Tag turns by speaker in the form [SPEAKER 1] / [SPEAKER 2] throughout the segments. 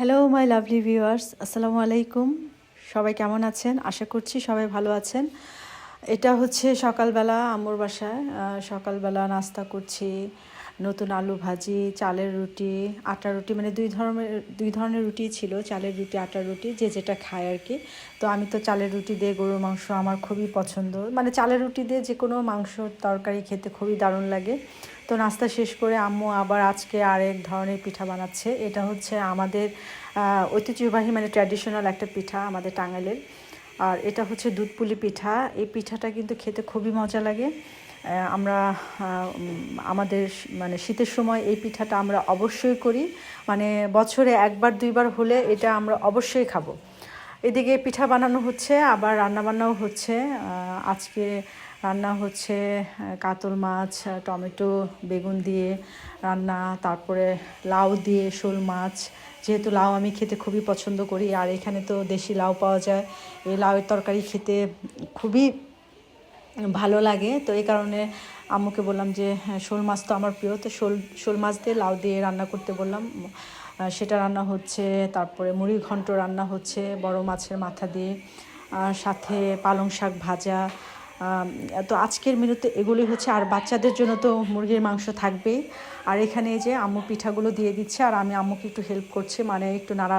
[SPEAKER 1] Hello my lovely viewers আসসালামু আলাইকুম সবাই কেমন আছেন? আশা করছি সবাই ভালো আছেন। এটা হচ্ছে সকালবেলা আম্মুর বাসায় সকালবেলা নাস্তা করছি, নতুন আলু ভাজি, চালের রুটি, আটার রুটি মানে দুই ধরনের দুই ধরনের রুটি ছিল, চালের রুটি, আটার রুটি, যে যেটা খায় আর কি। তো আমি তো চালের রুটি দিয়ে গরুর মাংস আমার খুবই পছন্দ। মানে চালের রুটি দিয়ে যে কোনো মাংস তরকারি খেতে খুবই দারুণ লাগে। তো নাস্তা শেষ করে আম্মু আবার আজকে আরেক ধরনের পিঠা বানাচ্ছে। এটা হচ্ছে আমাদের ঐতিহ্যবাহী মানে ট্র্যাডিশনাল একটা পিঠা আমাদের টাঙ্গাইলের। আর এটা হচ্ছে দুধ পুলি পিঠা। এই পিঠাটা কিন্তু খেতে খুবই মজা লাগে। আমরা আমাদের মানে শীতের সময় এই পিঠাটা আমরা অবশ্যই করি। মানে বছরে একবার, দুইবার হলে এটা আমরা অবশ্যই খাব। এদিকে পিঠা বানানো হচ্ছে, আবার রান্নাবান্নাও হচ্ছে। আজকে রান্না হচ্ছে কাতল মাছ টমেটো বেগুন দিয়ে রান্না তারপরে লাউ দিয়ে শোল মাছ। যেহেতু লাউ আমি খেতে খুবই পছন্দ করি আর এখানে তো দেশি লাউ পাওয়া যায়। এই লাউয়ের তরকারি খেতে খুবই ভালো লাগে। তো এই কারণে আম্মুকে বললাম যে হ্যাঁ, শোল মাছ তো আমার প্রিয়। তো শোল শোল মাছ দিয়ে লাউ দিয়ে রান্না করতে বললাম। সেটা রান্না হচ্ছে তারপরে মুড়ি ঘন্ট রান্না হচ্ছে বড় মাছের মাথা দিয়ে। সাথে পালং শাক ভাজা। তো আজকের মেনুতে এগুলি হচ্ছে, আর বাচ্চাদের জন্য তো মুরগির মাংস থাকবেই আর এখানে যে আম্মু পিঠাগুলো দিয়ে দিচ্ছে, আর আমি আম্মুকে একটু হেল্প করছি মানে একটু নাড়া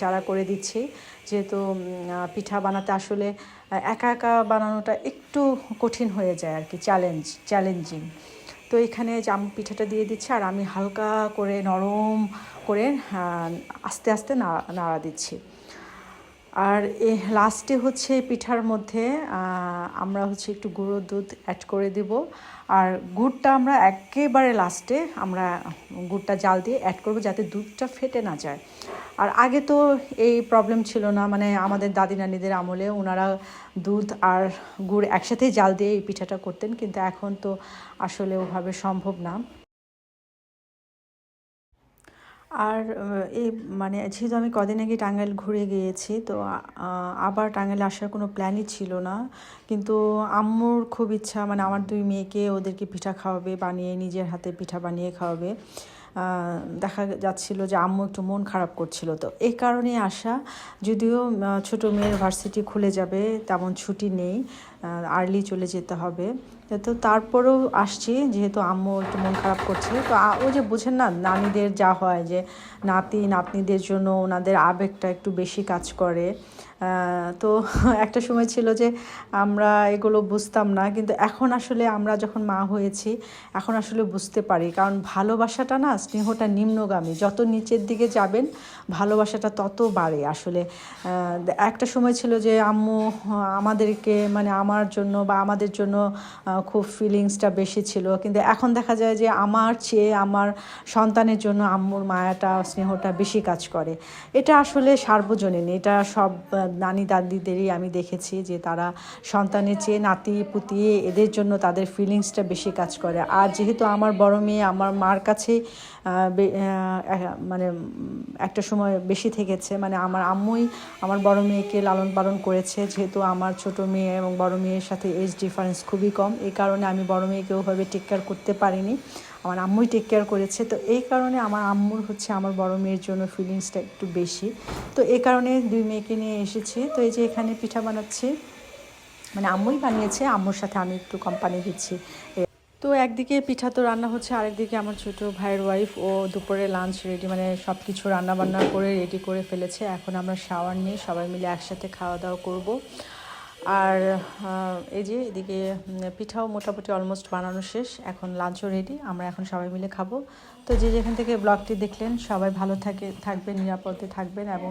[SPEAKER 1] চাড়া করে দিচ্ছি। যেহেতু পিঠা বানাতে আসলে একা একা বানানোটা একটু কঠিন হয়ে যায় আর কি চ্যালেঞ্জ চ্যালেঞ্জিং তো এখানে যে জাম পিঠাটা দিয়ে দিচ্ছে, আর আমি হালকা করে নরম করে আস্তে আস্তে নাড়া দিচ্ছি। আর এ লাস্টে হচ্ছে পিঠার মধ্যে আমরা হচ্ছে একটু গুঁড়ো দুধ অ্যাড করে দিব। আর গুড়টা আমরা একেবারে লাস্টে আমরা গুড়টা জাল দিয়ে অ্যাড করব যাতে দুধটা ফেটে না যায়। আর আগে তো এই প্রবলেম ছিল না মানে আমাদের দাদি নানিদের আমলে ওনারা দুধ আর গুড় একসাথেই জাল দিয়ে এই পিঠাটা করতেন, কিন্তু এখন তো আসলে ওভাবে সম্ভব না। আর এই মানে যেহেতু আমি কদিন আগে টাঙ্গাইল ঘুরে গিয়েছি, তো আবার টাঙ্গাইলে আসার কোনো প্ল্যানই ছিল না। কিন্তু আম্মুর খুব ইচ্ছা মানে আমার দুই মেয়েকে ওদেরকে পিঠা খাওয়াবে, বানিয়ে নিজের হাতে পিঠা বানিয়ে খাওয়াবে। দেখা যাচ্ছিল যে আম্মু একটু মন খারাপ করছিল। তো এই কারণে আসা, যদিও ছোটো মেয়ের ভার্সিটি খুলে যাবে, তেমন ছুটি নেই। আর্লি চলে যেতে হবে। তো তারপরেও আসছি, যেহেতু আম্মু একটু মন খারাপ করছে। তো ও যে বোঝেন না, নানিদের যা হয় যে, নাতি, নাতনিদের জন্য ওনাদের আবেগটা একটু বেশি কাজ করে। তো একটা সময় ছিল যে, আমরা এগুলো বুঝতাম না, কিন্তু এখন আসলে আমরা যখন মা হয়েছি, এখন আসলে বুঝতে পারি। কারণ ভালোবাসাটা না, স্নেহটা নিম্নগামী। যত নিচের দিকে যাবেন, ভালোবাসাটা তত বাড়ে আসলে। একটা সময় ছিল যে, আম্মু, আমাদেরকে মানে আমার জন্য বা আমাদের জন্য খুব ফিলিংসটা বেশি ছিল। কিন্তু এখন দেখা যায় যে আমার চেয়ে আমার সন্তানের জন্য আম্মুর মায়াটা স্নেহটা বেশি কাজ করে। এটা আসলে সার্বজনীন। এটা সব নানি দাদিদেরই আমি দেখেছি যে তারা সন্তানের চেয়ে নাতি পুতি এদের জন্য তাদের ফিলিংসটা বেশি কাজ করে। আর যেহেতু আমার বড় মেয়ে আমার মার আহ, মানে একটা সময় বেশি থেকেছে। মানে আমার আম্মুই আমার বড় মেয়েকে লালন পালন করেছে। যেহেতু আমার ছোট মেয়ে এবং বড় মেয়ের সাথে এজ ডিফারেন্স খুবই কম। এই কারণে আমি বড় মেয়েকে ওভাবে টেক কেয়ার করতে পারিনি। আমার আম্মুই টেক কেয়ার করেছে। তো এই কারণে আমার আম্মুর হচ্ছে আমার বড় মেয়ের জন্য ফিলিংসটা একটু বেশি। তো এই কারণে দুই মেয়েকে নিয়ে এসেছি। তো এই যে এখানে পিঠা বানাচ্ছি মানে আম্মুই বানিয়েছে, আম্মুর সাথে আমি একটু কোম্পানি দিচ্ছি। তো একদিকে পিঠা তো রান্না হচ্ছে, আরেকদিকে আমার ছোট ভাইয়ের ওয়াইফ ও দুপুরে লাঞ্চ রেডি মানে সব কিছু রান্না বান্না করে রেডি করে ফেলেছে। এখন আমরা শাওয়ার নিয়ে সবাই মিলে একসাথে খাওয়া দাওয়া করব। আর এই যে এদিকে পিঠাও মোটামুটি অলমোস্ট বানানো শেষ। এখন লাঞ্চও রেডি আমরা এখন সবাই মিলে খাব। তো যে যেখান থেকে ব্লগটি দেখলেন, সবাই ভালো থাকে, থাকবেন, নিরাপদে থাকবেন এবং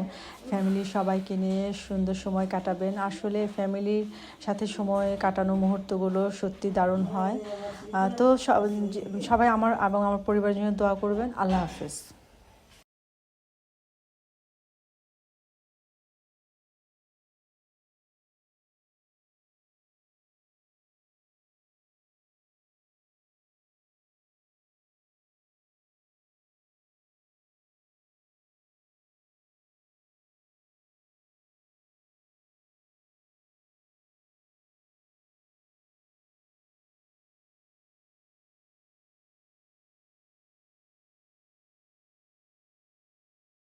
[SPEAKER 1] ফ্যামিলির সবাইকে নিয়ে সুন্দর সময় কাটাবেন। আসলে ফ্যামিলির সাথে সময় কাটানো মুহূর্তগুলো সত্যি দারুণ হয়। তো সবাই আমার এবং আমার পরিবারের জন্য দোয়া করবেন। আল্লাহ হাফেজ।